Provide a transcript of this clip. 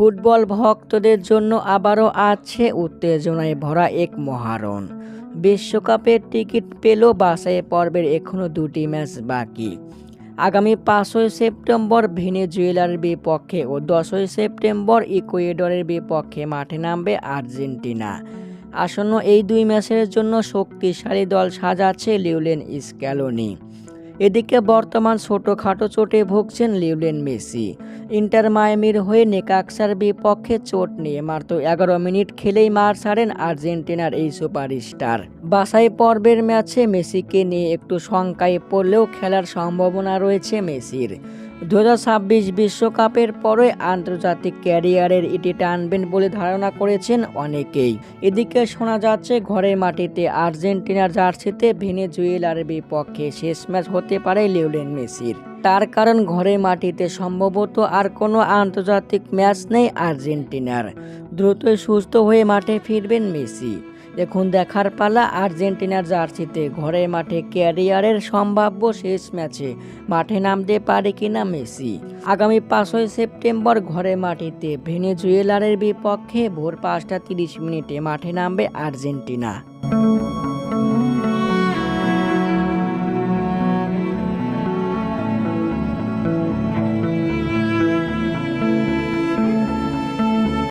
Football ভক্তদের জন্য আবারও আছে উত্তেজনায় ভরা এক মহারণ। বিশ্বকাপের টিকিট পেল বাছাই পর্বের এখনও দুটি ম্যাচ বাকি। আগামী পাঁচই সেপ্টেম্বর ভেনেজুয়েলার বিপক্ষে ও দশই সেপ্টেম্বর ইকুয়েডরের বিপক্ষে মাঠে নামবে আর্জেন্টিনা। আসন্ন এই দুই ম্যাচের জন্য শক্তিশালী দল সাজাচ্ছে লিওলেন স্ক্যালোনি। এদিকে বর্তমান ছোটোখাটো চোটে ভুগছেন লিওলেন মেসি। ইন্টার মায়ামির হয়ে নেকাক্সার বিপক্ষে চোট নিয়ে মাত্র এগারো মিনিট খেলেই মার ছাড়েন আর্জেন্টিনার এই সুপারস্টার। বাসাই পর্বের ম্যাচে মেসিকে নিয়ে একটু শঙ্কায় পড়লেও খেলার সম্ভাবনা রয়েছে মেসির। দু বিশ্বকাপের পরে আন্তর্জাতিক ক্যারিয়ারের এটি টানবেন বলে ধারণা করেছেন অনেকেই। এদিকে শোনা যাচ্ছে, ঘরের মাটিতে আর্জেন্টিনার জার্সিতে ভেনেজুয়েলার বিপক্ষে শেষ ম্যাচ হতে পারে লিওলেন মেসির। তার কারণ, ঘরের মাটিতে সম্ভবত আর কোনো আন্তর্জাতিক ম্যাচ নেই আর্জেন্টিনার। দ্রুতই সুস্থ হয়ে মাঠে ফিরবেন মেসি। এখন দেখার পালা আর্জেন্টিনার জার্সিতে। ঘরের মাঠে ক্যারিয়ারের সম্ভাব্য শেষ ম্যাচে মাঠে নামতে পারে কিনা মেসি? আগামী পাঁচই সেপ্টেম্বর ঘরের মাটিতে ভেনেজুয়েলারের বিপক্ষে ভোর পাঁচটা তিরিশ মিনিটে মাঠে নামবে আর্জেন্টিনা।